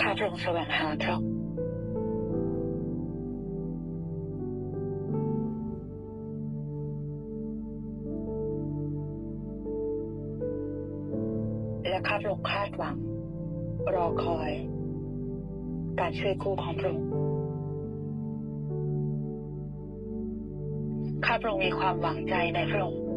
ข้าพระองค์แสวงหาพระองค์และข้าพระองค์คาดหวัง รอคอย การช่วยกู้ของพระองค์ข้าพระองค์มีความหวังใจในพระองค์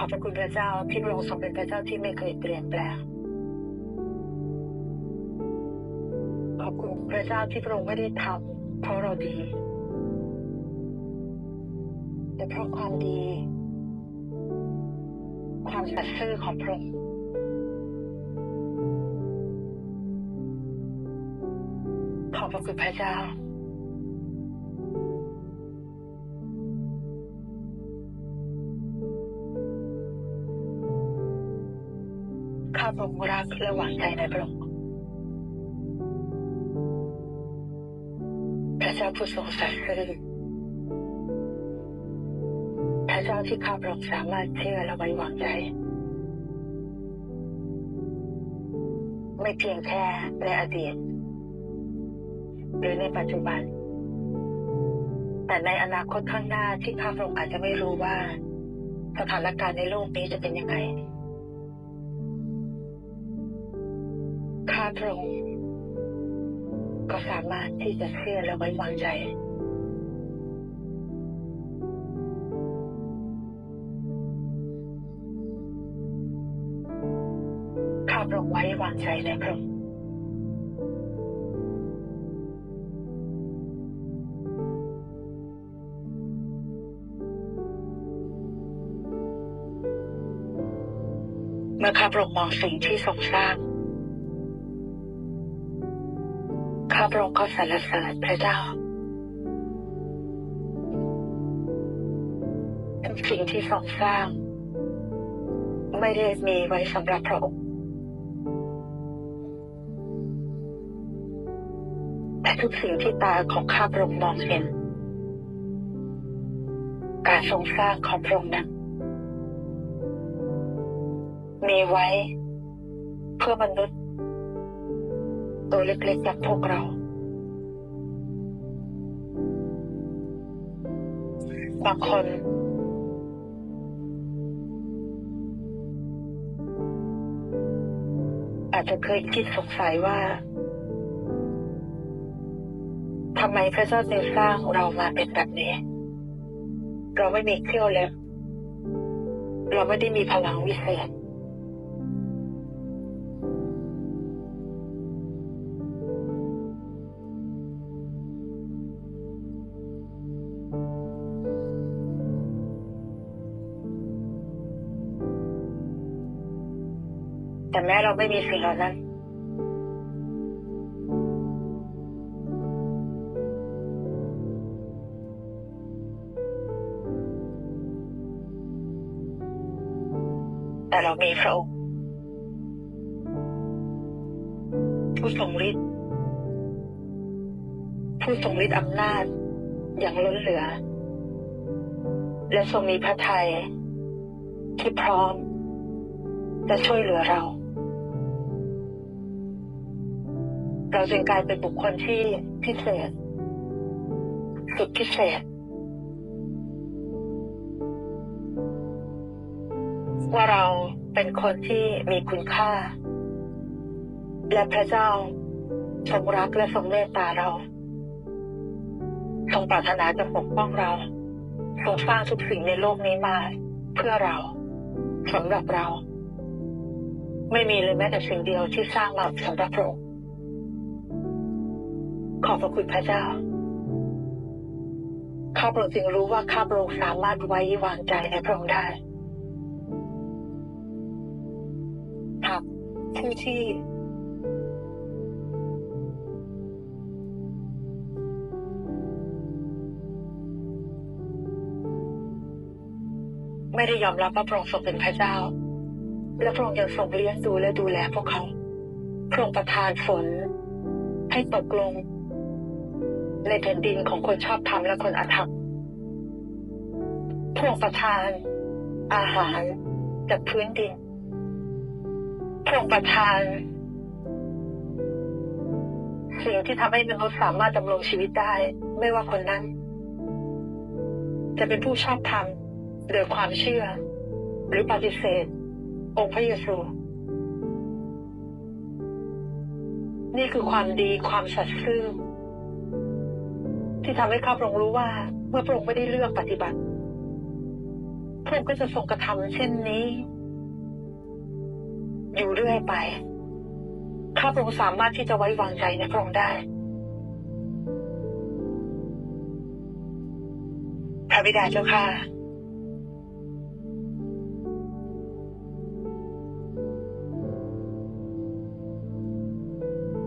ขอบพระคุณพระเจ้าที่พระองค์ทรงเป็นพระเจ้าที่ไม่เคยเปลี่ยนแปลงขอบคุณพระเจ้าที่พระองค์ไม่ได้ทำเพราะเราดี แต่เพราะความดี ความสัตย์ซื่อของพระองค์ขอบพระคุณพระเจ้าาพระองรักและหวังใจในพระองค์พระเจ้าผู้ทรงสัตย์ซื่อพระเจ้าที่ข้าพระองค์สามารถเชื่อและไว้วางใจ ไม่เพียงแค่ในอดีต หรือในปัจจุบัน แต่ในอนาคตข้างหน้าที่ข้าพระองค์อาจจะไม่รู้ว่า สถานการณ์ในโลกนี้จะเป็นยังไง ข้าพระองค์ก็สามารถที่จะเชื่อและไว้วางใจ ข้าพระองค์ไว้วางใจในพระองค์เมื่อข้าพระองค์มองสิ่งที่ทรงสร้าง พระองค์ก็สรรเสริญพระเจ้าสิ่งที่ทรงสร้าง ไม่ได้มีไว้สำหรับพระองค์แต่ทุกสิ่งที่ตาของข้าพระองค์มองเห็น การทรงสร้างของพระองค์นั้นมีไว้เพื่อมนุษย์ตัวเล็กๆอย่างพวกเรา บางคนอาจจะเคยคิดสงสัยว่าทำไมพระเจ้าจึงสร้างเรามาเป็นแบบนี้ เราไม่มีเครี่ยวเล็บ เราไม่ได้มีพลังวิเศษ ไม่มีสิ่งเหล่านั้น แต่เรามีพระองค์ผู้ทรงฤทธิ์ผู้ทรงฤทธิ์อำนาจอย่างล้นเหลือ และทรงมีพระทัยที่พร้อมจะช่วยเหลือเรา เราจึงกลายเป็นบุคคลที่พิเศษ สุดพิเศษ ว่าเราเป็นคนที่มีคุณค่า และพระเจ้าทรงรักและทรงเมตตาเราทรงปรารถนาจะปกป้องเราทรงสร้างทุกสิ่งในโลกนี้มา เพื่อเราสำหรับเรา ไม่มีเลยแม้แต่สิ่งเดียวที่สร้างมาสำหรับพระองค์ ขอบพระคุณพระเจ้า ข้าพระองค์จึงรู้ว่าข้าพระองค์สามารถไว้วางใจในพระองค์ได้หากผู้ที่ไม่ได้ยอมรับว่าพระองค์ทรงเป็นพระเจ้า และพระองค์ยังทรงเลี้ยงดูและดูแลพวกเขา พระองค์ประทานฝนให้ตกลง ในแผ่นดินของคนชอบธรรมและคนอธรรมพระองประทาน อาหารจากพื้นดินพระองประทาน สิ่งที่ทำให้มนุษย์สามารถดำรงชีวิตได้ ไม่ว่าคนนั้น จะเป็นผู้ชอบธรรมหรือความเชื่อ หรือปฏิเสธ องค์พระเยซูนี่คือความดีความสัตย์ซื่อ ที่ทำให้ข้าพระองค์รู้ว่า เมื่อพระองค์ไม่ได้เลือกปฏิบัติพระองค์ก็จะทรงกระทำเช่นนี้ อยู่เรื่อยไปข้าพระองค์สามารถที่จะไว้วางใจในพระองค์ได้พระบิดาเจ้าค่ะ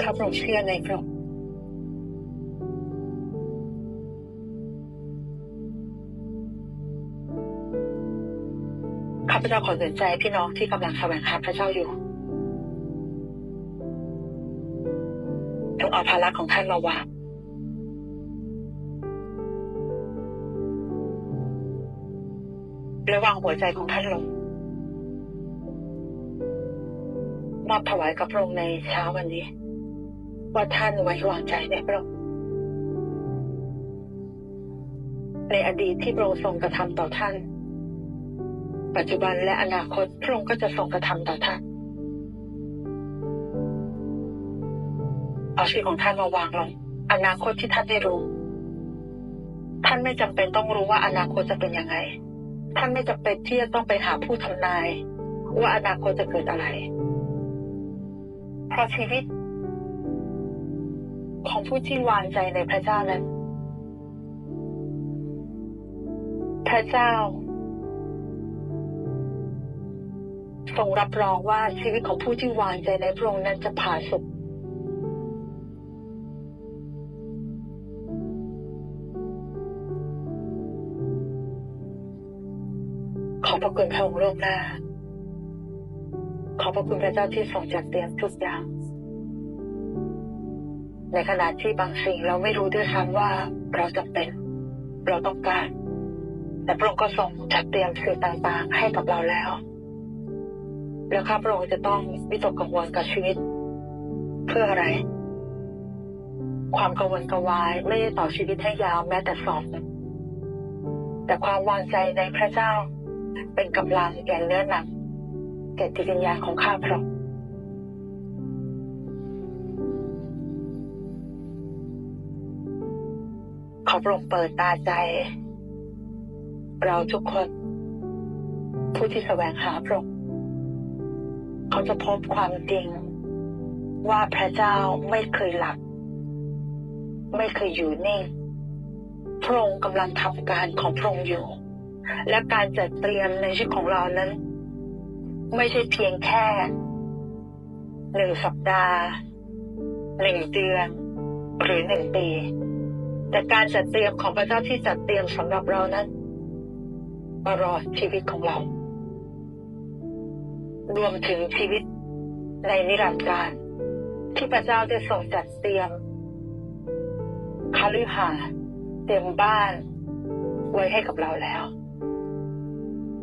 ข้าพระองค์เชื่อในพระองค์ ข้าพเจ้าขอเตือนใจพี่น้องที่กำลังแสวงหาพระเจ้าอยู่จงเอาภาระของท่านมาวางและวางหัวใจของท่านลงมอบถวายกับพระองค์ในเช้าวันนี้ ว่าท่านไว้วางใจในพระองค์ในอดีตที่พระองค์ทรงกระทำต่อท่าน ปัจจุบันและอนาคตพระองค์ก็จะทรงกระทำต่อท่านเอาชีวิตของท่านมาวางลงอนาคตที่ท่านได้รู้ ท่านไม่จำเป็นต้องรู้ว่าอนาคตจะเป็นยังไง ท่านไม่จำเป็นที่จะต้องไปหาผู้ทำนาย ว่าอนาคตจะเกิดอะไร เพราะชีวิต ของผู้ที่วางใจในพระเจ้านั้น พระเจ้า ทรงรับรองว่าชีวิตของผู้ที่วางใจในพระองค์นั้นจะผ่าสุขขอพระคุณพระองค์โลกหน้า ขอพระคุณพระเจ้าที่ทรงจัดเตรียมทุกอย่าง ในขณะที่บางสิ่งเราไม่รู้ด้วยซ้ำว่าเราจะเป็น เราต้องการ แต่พระองค์ก็ทรงจัดเตรียมสิ่งต่างๆ ให้กับเราแล้ว แล้วข้าพระองค์จะต้องวิตกกังวลกับชีวิต เพื่ออะไร ความกังวลกังวายไม่ได้ต่อชีวิตให้ยาวแม้แต่สองแต่ความวางใจในพระเจ้า เป็นกำลังแก่เนื้อหนังแก่จิตวิญญาณของข้าพระองค์ขอพระองค์เปิดตาใจ เราทุกคน ผู้ที่แสวงหาพระองค์ เขาจะพบความจริง ว่าพระเจ้าไม่เคยหลับ ไม่เคยอยู่นิ่งพระองค์กำลังทำการของพระองค์อยู่ และการจัดเตรียมในชีวิตของเรานั้น ไม่ใช่เพียงแค่หนึ่งสัปดาห์หนึ่งเดือน หรือหนึ่งปี แต่การจัดเตรียมของพระเจ้าที่จัดเตรียมสำหรับเรานั้นตลอดชีวิตของเรา รวมถึงชีวิตในนิรันดร์การ ที่พระเจ้าได้ทรงจัดเตรียมคาลือหาสน์เตรียมบ้าน ไว้ให้กับเราแล้ว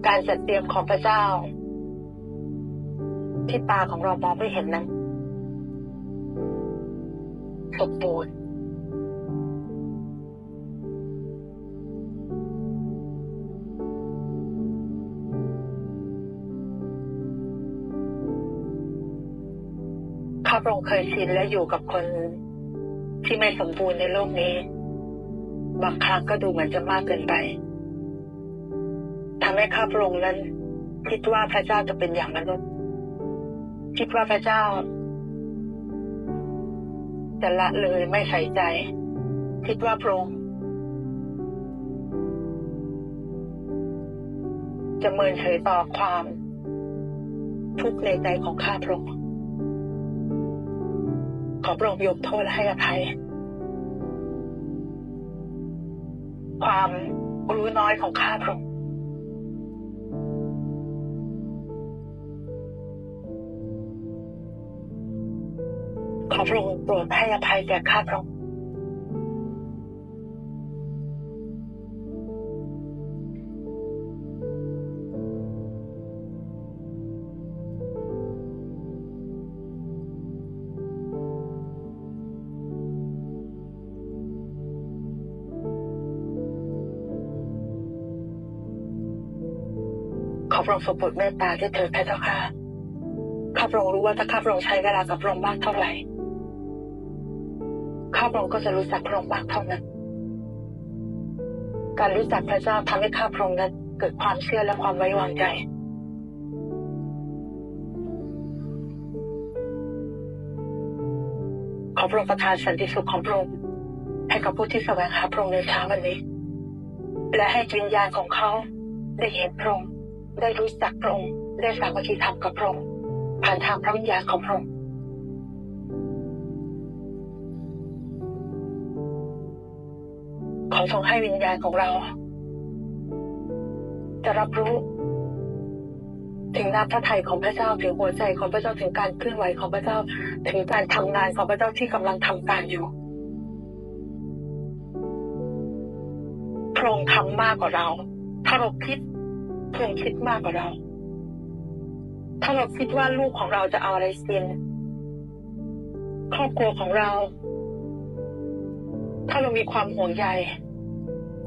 การจัดเตรียมของพระเจ้า ที่ตาของเรามองไม่เห็นนั้นสมบูรณ์ ข้าพระองค์เคยชินและอยู่กับคนที่ไม่สมบูรณ์ในโลกนี้ บางครั้งก็ดูเหมือนจะมากเกินไปทำให้ข้าพระองค์นั้น คิดว่าพระเจ้าจะเป็นอย่างมนุษย์คิดว่าพระเจ้าจะละเลยไม่ใส่ใจ คิดว่าพระองค์จะเมินเฉยต่อความทุกข์ในใจของข้าพระองค์ อพระองค์ยกโทษและให้อภัย ความรู้น้อยของข้าพระองค์ขอพระองค์โปรดให้อภัยแก่ข้าพระองค์ อพระองค์ทรงโปรดเมตตาที่เธอพระเจ้าค่ะข้าพระองค์รู้ว่าถ้าข้าพระองค์ใช้เวลากับพระองค์มากเท่าไหร่ข้าพระองค์ก็จะรู้จักพระองค์มากเท่านั้น การรู้จักพระเจ้าทำให้ข้าพระองค์นั้นเกิดความเชื่อและความไว้วางใจ ขอพระองค์ประทานสันติสุขของพระองค์ให้กับผู้ที่แสวงหาพระองค์ในเช้าวันนี้ และให้วิญญาณของเขาได้เห็นพระองค์ ได้รู้จักพระองค์ได้สามัคคีธรรมกับพระองค์ผ่านทางพระวิญญาณของพระองค์ขอทรงให้วิญญาณของเรา จะรับรู้ ถึงน้ำพระทัยของพระเจ้าถึงหัวใจของพระเจ้าถึงการเคลื่อนไหวของพระเจ้าถึงการทำงานของพระเจ้าที่กำลังทำการอยู่พระองค์ทำมากกว่าเรา ถ้าเราคิด พระองค์คิดมากกว่าเรา ถ้าเราคิดว่าลูกของเราจะเอาอะไรกิน ครอบครัวของเรา ถ้าเรามีความห่วงใย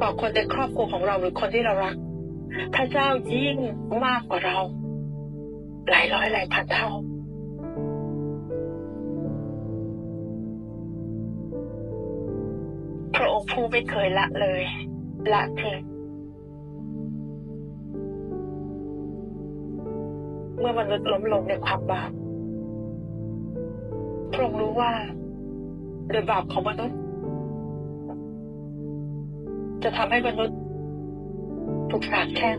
ต่อคนในครอบครัวของเราหรือคนที่เรารัก พระเจ้ายิ่งมากกว่าเรา หลายร้อยหลายพันเท่าพระองค์ผู้ไม่เคยละเลย ละทิ้ง เมื่อมนุษย์ล้มลงในความบาปพระองค์รู้ว่าโดยบาปของมนุษย์ จะทำให้มนุษย์ถูกสาปแช่ง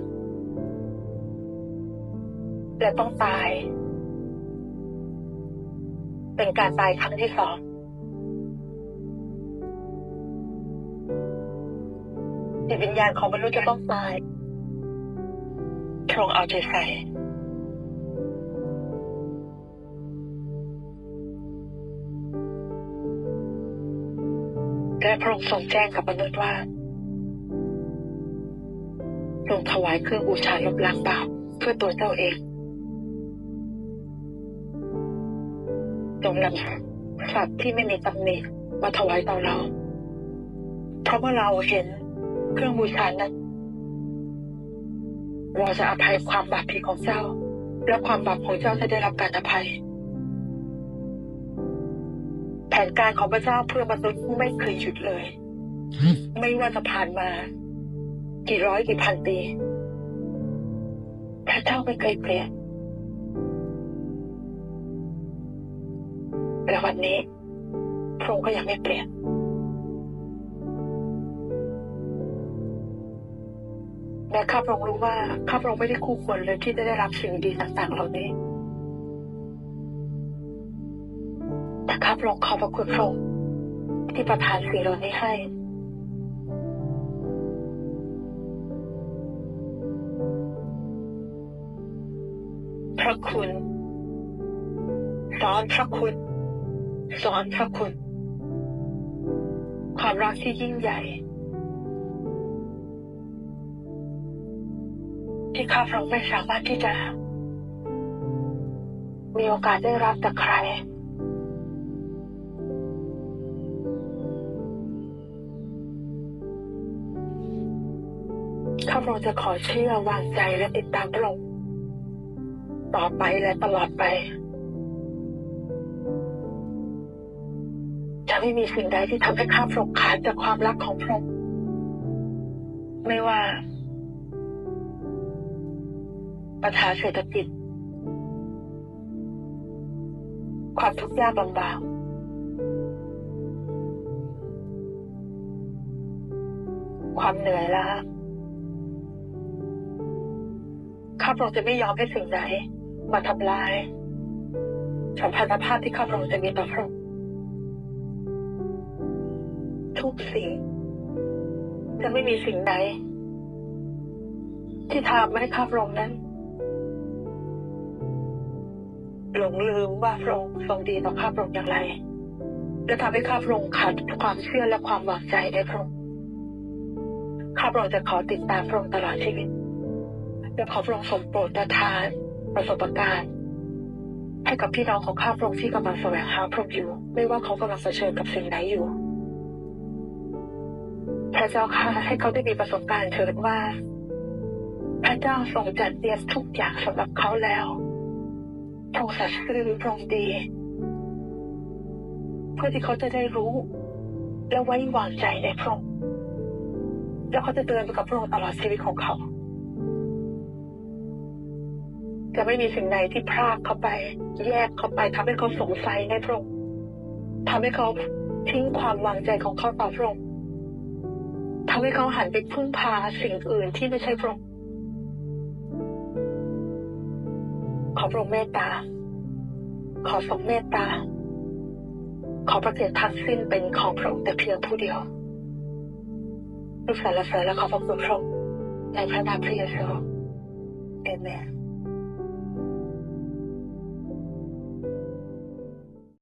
และต้องตาย เป็นการตายครั้งที่สองจิตวิญญาณของมนุษย์จะต้องตายพระองค์เอาใจใส่ และพระองค์ทรงแจ้งกับมนุษย์ว่าทรงถวายเครื่องบูชาลบล้างบาปเพื่อตัวเจ้าเองจงนำสัตว์ที่ไม่มีตำหนิมาถวายต่อเรา เพราะเมื่อเราเห็นเครื่องบูชานั้น เราจะอภัยความบาปผิดของเจ้า และความบาปของเจ้าจะได้รับการอภัย นการของพระเจ้าเพื่อมนุษย์ไม่เคยหยุดเลย ไม่ว่าจะผ่านมา กี่ร้อยกี่พันปีพระเจ้าไม่เคยเปลี่ยนและวันนี้พระองค์ก็ยังไม่เปลี่ยนและข้าพระองค์รู้ว่าข้าพระองค์ไม่ได้คู่ควรเลยที่จะได้รับสิ่งดีต่างๆเหล่านี้ แต่ข้าพระองค์ขอบพระคุณพระองค์ที่ประทานสิ่งเหล่านี้ให้พระคุณ สอนพระคุณ สอนพระคุณ ความรักที่ยิ่งใหญ่ ที่ข้าพระองค์ไม่สามารถที่จะ มีโอกาสได้รับจากใคร ข้าพระองค์จะขอเชื่อวางใจและติดตามพระองค์ต่อไปและตลอดไป จะไม่มีสิ่งใดที่ทำให้ข้าพระองค์ขาดจากความรักของพระองค์ไม่ว่า ปัญหาเศรษฐกิจ ความทุกข์ยากลำบากความเหนื่อยล้าาพระองค์จะไม่ยอมให้สิ่งใดมาทำลายสัมพันธภาพที่ข้าพระองค์จะมีต่อพระองค์ทุกสิ่ง จะไม่มีสิ่งใดที่ทำให้ข้าพระองค์นั้น หลงลืมว่าพระองค์ทรงดีต่อข้าพระองค์อย่างไร และทำให้ข้าพระองค์ขาดความเชื่อและความหวางใจในพระองค์ข้าพระองค์จะขอติดตามพระองค์ตลอดชีวิต และขอพระองค์ทรงโปรดประทาน ประสบการณ์ ให้กับพี่น้องของข้าพระองค์ที่กำลังแสวงหาพระองค์อยู่ ไม่ว่าเขากำลังเผชิญกับสิ่งไหนอยู่ พระเจ้าค่ะให้เขาได้มีประสบการณ์เถิดว่า พระเจ้าทรงจัดเตรียมทุกอย่างสำหรับเขาแล้วทรงสัตย์ซื่อทรงดี เพื่อที่เขาจะได้รู้ และไว้วางใจในพระองค์แล้วเขาจะเดินไปกับพระองค์ตลอดชีวิตของเขา จะไม่มีสิ่งใดที่พรากเขาไป แยกเขาไปทำให้เขาสงสัยในพระองค์ทำให้เขาทิ้งความวางใจของเขาต่อพระองค์ทำให้เขาหันไปพึ่งพาสิ่งอื่นที่ไม่ใช่พระองค์ขอพระองค์เมตตา ขอทรงเมตตา ขอพระเกียรติทั้งสิ้นเป็นของพระองค์แต่เพียงผู้เดียวลูกสรรเสริญและขอพระคุณพระองค์ในพระนามพระเยซูเอเมน